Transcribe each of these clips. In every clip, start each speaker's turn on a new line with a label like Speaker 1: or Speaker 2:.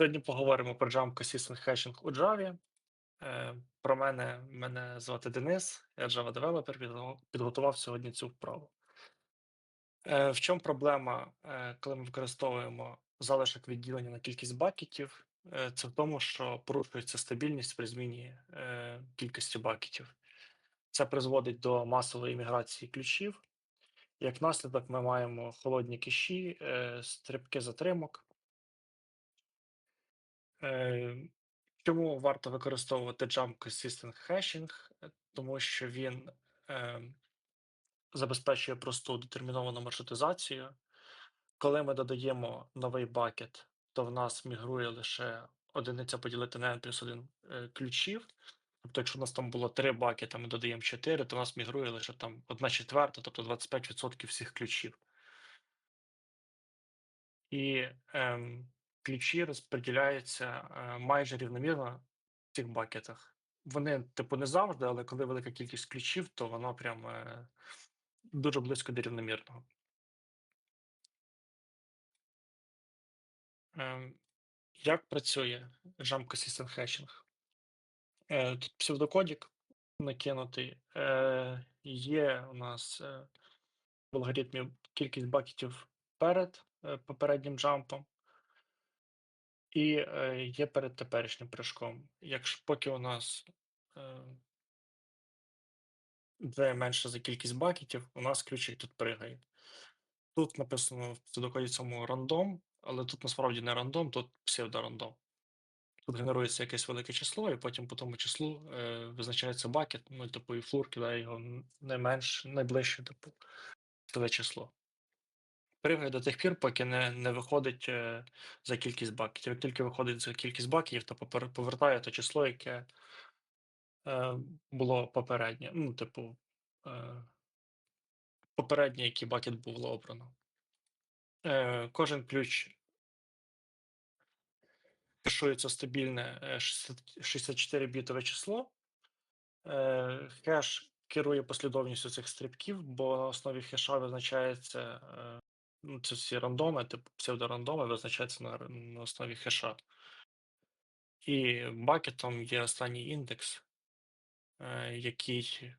Speaker 1: Сьогодні поговоримо про Jump Consistent Hashing у Java. Е, Про мене мене звати Денис, я Java Developer, підго- підготував сьогодні цю вправу. Е, В чому проблема, е, коли ми використовуємо залишок відділення на кількість бакетів? Це в тому, що порушується стабільність при зміні кількості бакетів. Це призводить до масової міграції ключів. Як наслідок, ми маємо холодні киші, стрибки затримок. Е, Чому варто використовувати Jump Consistent Hashing? Е, Тому що він е, забезпечує просту детерміновану маршрутизацію. Коли ми додаємо новий бакет, то в нас мігрує лише одиниця поділити на n плюс 1 е, ключів. Тобто, якщо у нас там було 3 бакета, ми додаємо 4, то у нас мігрує лише там 1 четверта, тобто 25% всіх ключів. І ем, ключі розподіляються е, майже рівномірно в цих бакетах. Вони, типу, не завжди, але коли велика кількість ключів, то воно прям е, дуже близько до рівномірного. Ем, як працює Jump Consistent Hashing? Е, тут псевдокодік накинутий. Є у нас в алгоритмі кількість бакетів перед попереднім джампом. І е, є перед теперішнім прыжком. Якщо поки у нас е, менше за кількість бакетів, у нас ключик тут пригає. Тут написано в псевдокоді цьому рандом, але тут насправді не рандом, тут псевдорандом. Тут генерується якесь велике число, і потім по тому числу е, визначається бакет, ну, типу, і флур кидає його найменш, найближче, типу, це число. Пригає до тих пір, поки не, не виходить е, за кількість бакетів. Як тільки виходить за кількість бакетів, то повертає те число, яке е, було попереднє. Ну, типу, е, попереднє, який бакет було обрано. Е, кожен ключ кешується стабільне е, 64-бітове число. Е, хеш керує послідовністю цих стрибків, бо на основі хеша визначається. Ну, це всі рандоми, типу псевдорандоми, визначається на, на основі хеша. І бакетом є останній індекс, е, який,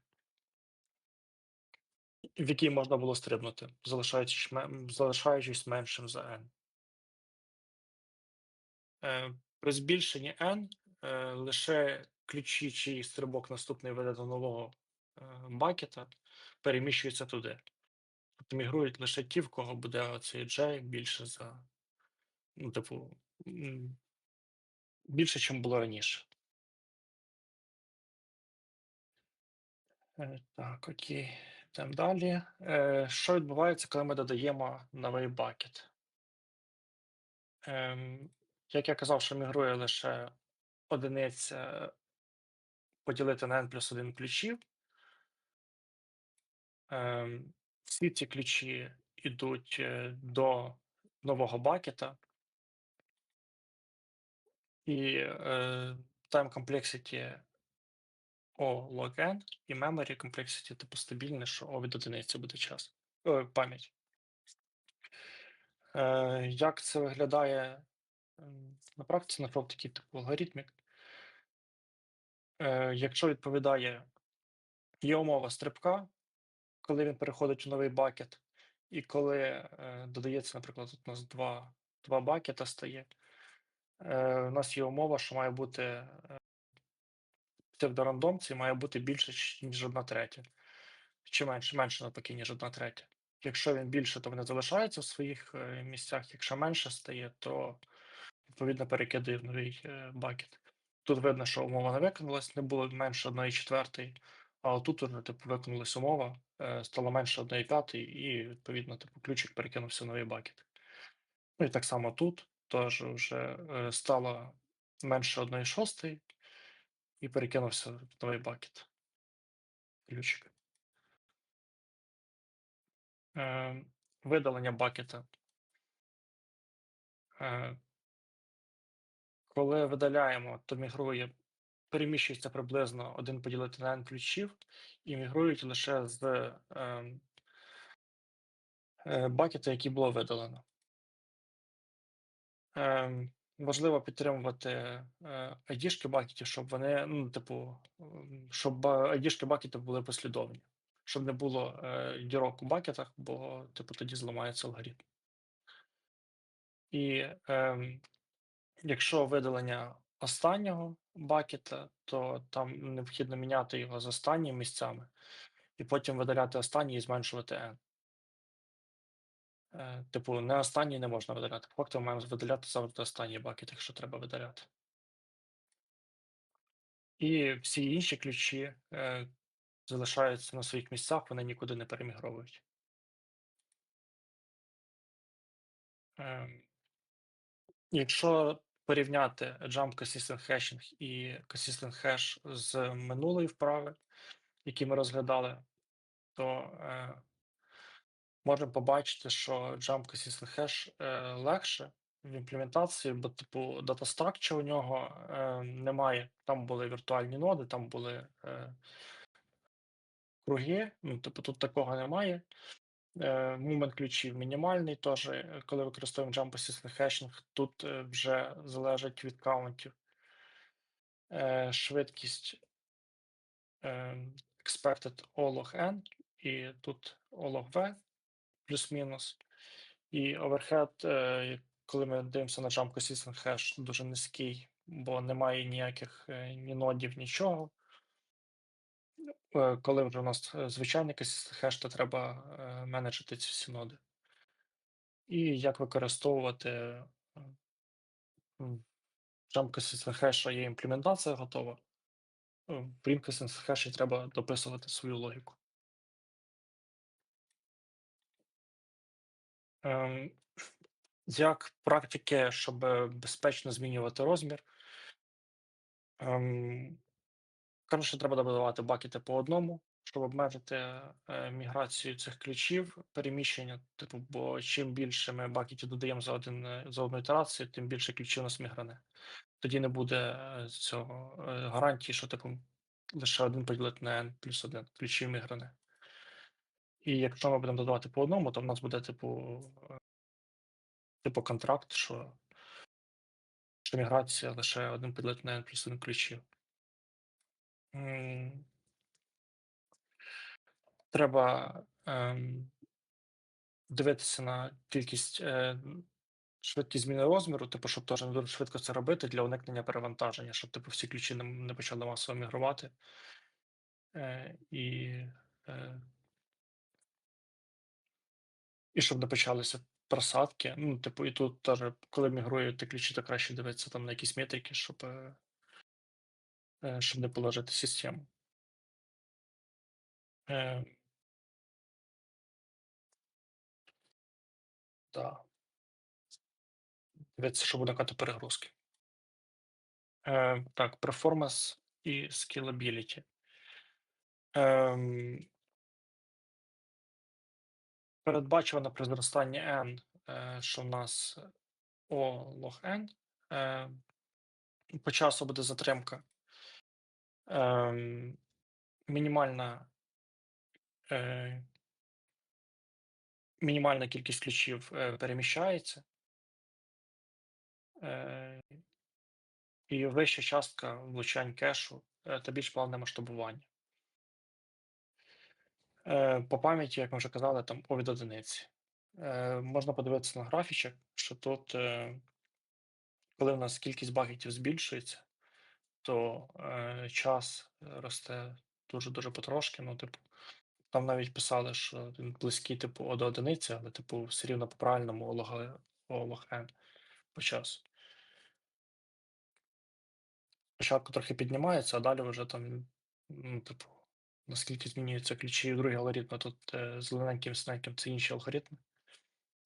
Speaker 1: в який можна було стрибнути, залишаючись, залишаючись меншим за n. Е, При збільшенні n е, лише ключі, чий стрибок наступний веде до нового е, бакета, переміщуються туди. Мігрують лише ті, в кого буде оцей J більше за, ну, типу, більше, ніж було раніше. Е, Так, окей. Йдемо далі. Е, Що відбувається, коли ми додаємо новий бакет? Ем, Як я казав, що мігрує лише одиниця поділити на n плюс 1 ключів. Всі ці ключі йдуть е, до нового бакета. І е, time complexity O log n і memory complexity типу стабільне, що O від одиниці буде час. О, пам'ять. Е, як це виглядає на практиці, наприклад, такий типу алгоритмік? Е, якщо відповідає є умова стрибка, коли він переходить у новий бакет, і коли е, додається, наприклад, у нас два два бакета стає, е, у нас є умова, що має бути е, псевдорандомці має бути більше, ніж одна третя, чи менше, менше навпаки, ніж одна третя. Якщо він більше, то вони залишаються в своїх е, місцях. Якщо менше стає, то відповідно перекидає в новий е, бакет. Тут видно, що умова не виконалась, не було менше 1,4. Але тут е, типу, виконалася умова, е, стало менше 1,5, і відповідно типу ключик перекинувся в новий бакет. Ну і так само тут теж вже е, стало менше 1,6 і перекинувся в новий бакет. Ключик. Видалення бакета. Коли видаляємо, то мігрує переміщується приблизно 1 поділити на n ключів, і мігрують лише з е, е, бакета, який було видалено. Е, важливо підтримувати е, ID-шки бакетів, щоб вони, ну, типу, щоб ID-шки бакетів були послідовні, щоб не було е, дірок у бакетах, бо типу тоді зламається алгоритм. І ем, якщо видалення останнього бакета, то там необхідно міняти його з останніми місцями, і потім видаляти останній і зменшувати n. Е, Типу, не останній не можна видаляти. Фактично маємо видаляти завжди останній бакет, якщо треба видаляти. І всі інші ключі е, залишаються на своїх місцях, вони нікуди не перемігровують. Ем, Якщо порівняти Jump Consistent Hashing і Consistent Hash з минулої вправи, які ми розглядали, то е, можемо побачити, що Jump Consistent Hash е, легше в імплементації, бо, типу, Structure у нього е, немає. Там були віртуальні ноди, там були е, круги. Ну, типу, тут такого немає. Е, Мумент ключів мінімальний, теж, е, коли використовуємо Jump Assistant Hashing, тут е, вже залежить від каунтів. Швидкість е, expected O n, і тут log v плюс-мінус. І е, коли ми дивимося на Jump Consistent Hash, дуже низький, бо немає ніяких ні нодів, нічого. Е, Коли вже у нас е, звичайний Consistent Hash, то треба е, менеджити ці всі ноди. І як використовувати м, Jump є імплементація готова. В Consistent Hash треба дописувати свою логіку. Ем, Як практики, щоб безпечно змінювати розмір, ем, коротше, треба додавати бакети по одному, щоб обмежити е, міграцію цих ключів, переміщення. Типу, бо чим більше ми бакетів додаємо за один е, за одну ітерацію, тим більше ключів у нас мігране. Тоді не буде е, цього гарантії, що типу лише один поділити на n плюс один ключів мігране. І якщо ми будемо додавати по одному, то в нас буде типу, типу контракт, що, що міграція лише один поділити на n плюс один ключів. Треба ем, дивитися на кількість е, швидкість зміни розміру, типу, щоб теж не дуже швидко це робити для уникнення перевантаження, щоб типу всі ключі не, почали масово мігрувати. Е, і, е, і щоб не почалися просадки. Ну, типу, і тут теж, коли мігрують ті ключі, то краще дивитися там на якісь метрики, щоб, щоб не положити систему. Е, да. Дивитися, щоб уникати перегрузки. Е, так, performance і scalability. Ем, передбачувано при зростанні n, е, що в нас O log n. Е, по часу буде затримка. Ем, мінімальна, е, мінімальна кількість ключів е, переміщається. Е, і вища частка влучань кешу е, та більш плавне масштабування. Е, По пам'яті, як ми вже казали, там о від одиниці. Е, Можна подивитися на графічок, що тут, е, коли в нас кількість бакетів збільшується, то е, час росте дуже-дуже потрошки. Ну, типу, там навіть писали, що він близький, типу, до одиниці, але, типу, все рівно по правильному о лог, о лог n по часу. Спочатку трохи піднімається, а далі вже там, ну, типу, наскільки змінюються ключі другі алгоритми. Тут е, зелененьким, синеньким це інші алгоритми.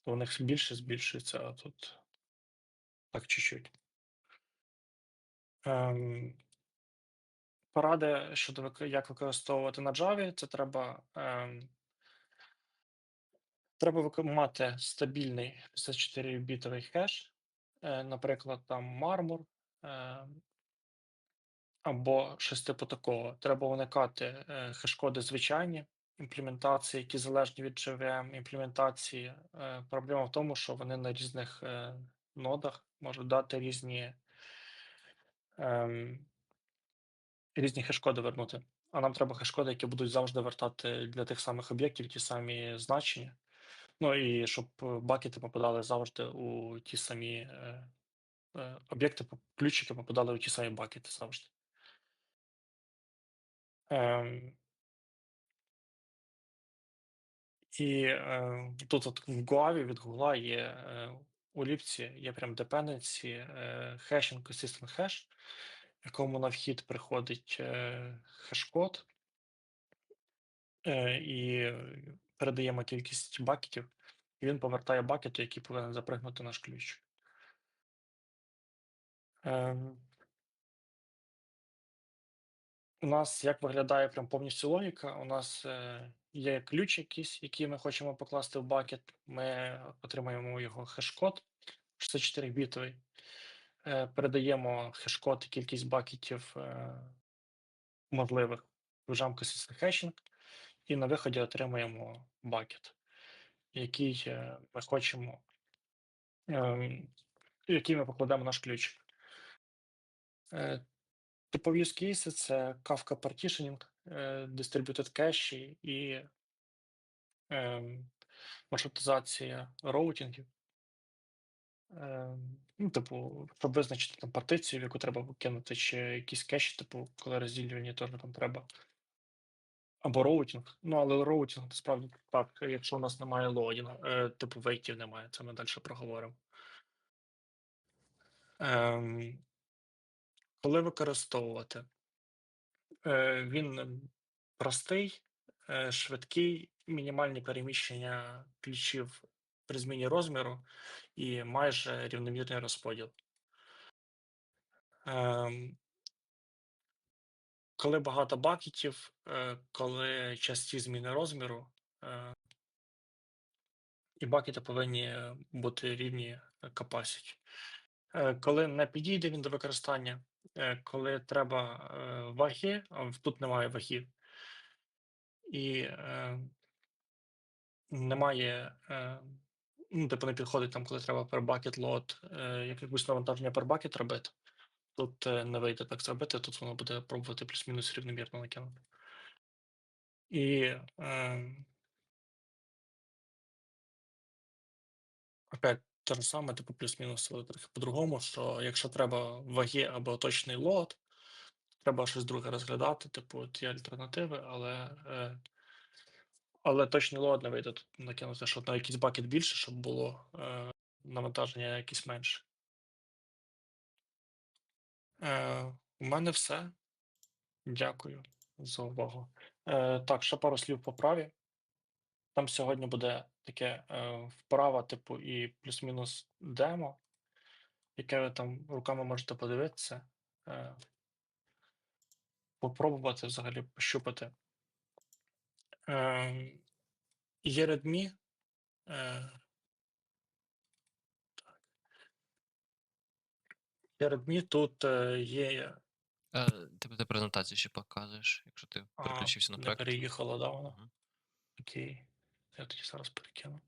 Speaker 1: То у них більше збільшується, а тут так чуть-чуть. Ем, поради щодо вик- як використовувати на Java, це треба. Ем, треба вик- мати стабільний 54-бітовий хеш, е, наприклад, там Marmor, е, або щось типу такого. Треба уникати е, хеш-коди звичайні, імплементації, які залежні від JVM, імплементації. Е, проблема в тому, що вони на різних е, нодах можуть дати різні ем, різні хешкоди вернути. А нам треба хешкоди, які будуть завжди вертати для тих самих об'єктів ті самі значення. Ну і щоб е, бакети попадали завжди у ті самі е, е, об'єкти, ключики попадали у ті самі бакети завжди. Ем, і е, тут от в Гуаві від Гугла є е, у ліпці є прям dependency е, hashing consistent hash, якому на вхід приходить е, хеш-код, е, і передаємо кількість бакетів, і він повертає бакети, які повинен запригнути наш ключ. Ем, У нас як виглядає прям повністю логіка. У нас є ключ якийсь, який ми хочемо покласти в бакет. Ми отримаємо його хеш-код 64 бітовий. Е, передаємо хеш-код і кількість бакетів е, можливих в Consistent Hashing, і на виході отримаємо бакет, який е, ми хочемо, е, який ми покладемо наш ключ. Типові use cases – це Kafka Partitioning, е, Distributed Cache і маршрутизація роутингів. Ем, ну, типу, щоб визначити там партицію, в яку треба викинути, чи якісь кеші, типу, коли розділювання теж там треба. Або роутінг. Ну, але роутінг насправді так, якщо у нас немає логіна, е, типу вейтів немає, це ми далі проговоримо. Ем, коли використовувати? Е, він ем, простий, е, швидкий, мінімальні переміщення ключів при зміні розміру і майже рівномірний розподіл. Ем, коли багато бакетів, е, коли часті зміни розміру, і бакети повинні бути рівні capacity. Коли не підійде він до використання, коли треба е, ваги, тут немає вагів, і е, немає, е, ну, типу, не підходить там, коли треба per bucket load, е, як якусь навантаження per bucket робити. Тут е, не вийде так зробити, тут воно буде пробувати плюс-мінус рівномірно накинути. І е, опять те ж саме, типу, плюс-мінус але трохи по-другому, що якщо треба ваги або точний лот, треба щось друге розглядати, типу, є альтернативи, але, е, але точний лот не вийде тут накинути, що на якийсь бакет більше, щоб було е, навантаження якесь менше. Е, у мене все. Дякую за увагу. Е, так, ще пару слів по праві. Там сьогодні буде таке е, вправа, типу, і плюс-мінус демо, яке ви там руками можете подивитися, е, попробувати взагалі пощупати. Е, є Redmi. Е, є Redmi, тут е, є.
Speaker 2: Е, Ти презентацію ще показуєш, якщо ти
Speaker 1: А,
Speaker 2: переключився на
Speaker 1: не
Speaker 2: проект.
Speaker 1: переїхала, да, вона?
Speaker 2: Мгм.
Speaker 1: Окей. Я тоді зараз перекину.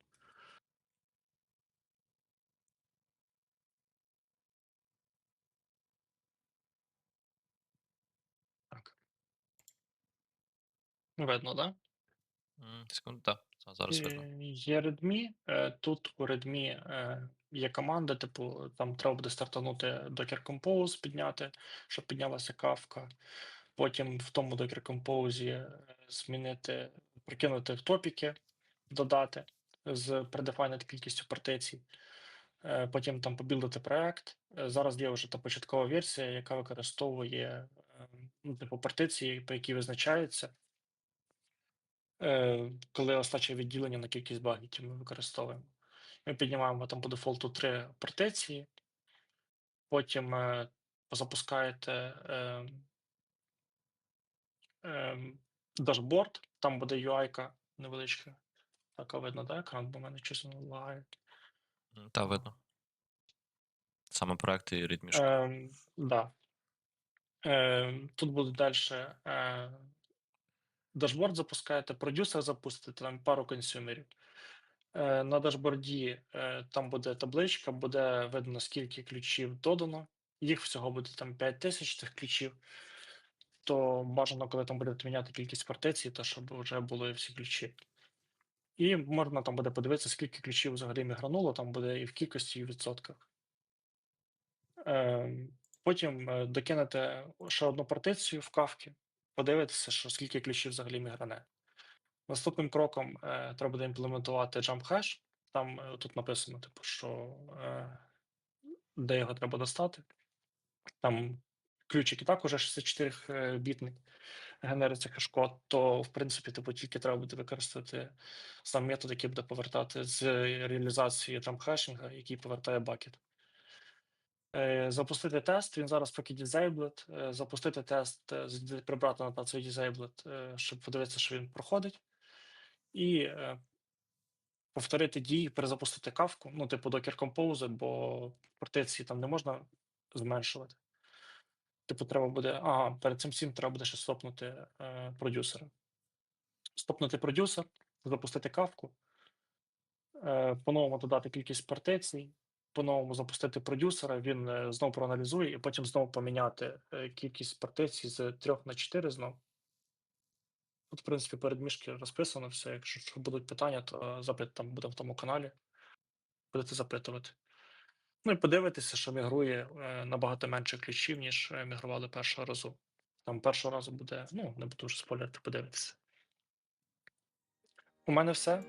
Speaker 1: Так. Видно, так? Да?
Speaker 2: Секунду, так, зараз видно.
Speaker 1: Е, Є Redmi. е, Тут у Redmi е, є команда, типу, там треба буде стартанути Docker Compose, підняти, щоб піднялася кавка. Потім в тому Docker Compose е, змінити, прикинути в топіки, додати з predefined кількістю партицій. Е, Потім там побілдити проект. Е, Зараз є вже та початкова версія, яка використовує е, ну, типу партиції, по якій визначається. Коли остаче відділення на кількість багітів ми використовуємо. Ми піднімаємо там по дефолту три партиції, потім запускаєте дашборд, там буде UI-ка невеличка. Така видно, да, екран, бо в мене чесно лагає.
Speaker 2: Та видно. Саме проект і ритмішка.
Speaker 1: Е, да. е, тут буде далі е, дашборд запускаєте, продюсер запустите, там пару консюмерів. Е, на дашборді е, там буде табличка, буде видно, скільки ключів додано. Їх всього буде там 5 тисяч цих ключів. То бажано, коли там будете міняти кількість партицій, то щоб вже були всі ключі. І можна там буде подивитися, скільки ключів взагалі мігрануло, там буде і в кількості, і в відсотках. Ем, Потім е, докинете ще одну партицію в кавки, подивитися, що скільки ключів взагалі мігране. Наступним кроком е, треба буде імплементувати jump hash. Там е, тут написано, типу, що е, де його треба достати. Там ключик і так уже 64 бітний генериться хеш-код, то в принципі типу, тільки треба буде використати сам метод, який буде повертати з реалізації jump хешинга, який повертає бакет. Е, Запустити тест, він зараз поки disabled. Е, Запустити тест, е, прибрати на цей disabled, щоб подивитися, що він проходить. І повторити дії, перезапустити кавку, ну, типу Docker Compose, бо партиції там не можна зменшувати. Типу, треба буде. Ага, перед цим всім треба буде ще стопнути е, продюсера. Стопнути продюсер, запустити кавку, е, по-новому додати кількість партицій, по-новому запустити продюсера, він е, знову проаналізує, і потім знову поміняти е, кількість партицій з 3 на 4 знову. Тут, в принципі, перед мішки розписано все. Якщо будуть питання, то запит там буде в тому каналі. Будете запитувати. Ну і подивитися, що мігрує е, набагато менше ключів, ніж е, мігрували першого разу. Там першого разу буде, ну, не буду вже спойлерити, подивитися. У мене все.